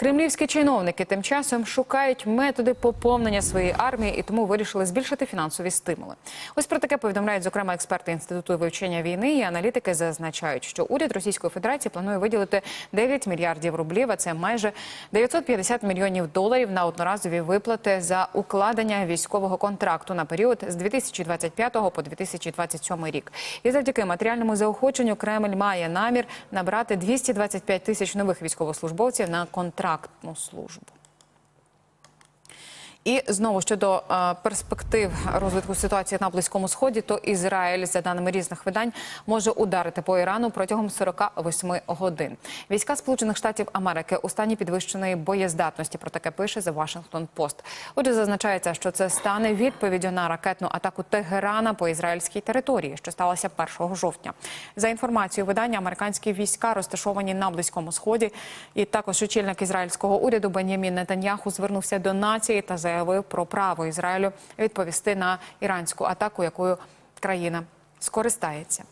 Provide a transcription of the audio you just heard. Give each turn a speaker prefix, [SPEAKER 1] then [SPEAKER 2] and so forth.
[SPEAKER 1] Кремлівські чиновники тим часом шукають методи поповнення своєї армії і тому вирішили збільшити фінансові стимули. Ось про таке повідомляють зокрема експерти інституту вивчення війни і аналітики зазначають, що уряд Російської Федерації планує виділити 9 мільярдів рублів, а це майже 950 мільйонів доларів на одноразові виплати за укладення військового контракту на період з 2025 по 2027 рік. І завдяки матеріальному заохоченню Кремль має намір набрати 225 тисяч нових військовослужбовців на контрактну службу. І знову щодо е, перспектив розвитку ситуації на близькому сході, то Ізраїль, за даними різних видань, може ударити по Ірану протягом 48 годин. Війська Сполучених Штатів Америки у стані підвищеної боєздатності. Про таке пише The Washington Post. Отже, зазначається, що це стане відповіддю на ракетну атаку Тегерана по ізраїльській території, що сталося 1 жовтня. За інформацією видання, американські війська розташовані на близькому сході. І також очільник ізраїльського уряду Бенямін Нетаньяху звернувся до нації та заявив про право Ізраїлю відповісти на іранську атаку, якою країна скористається.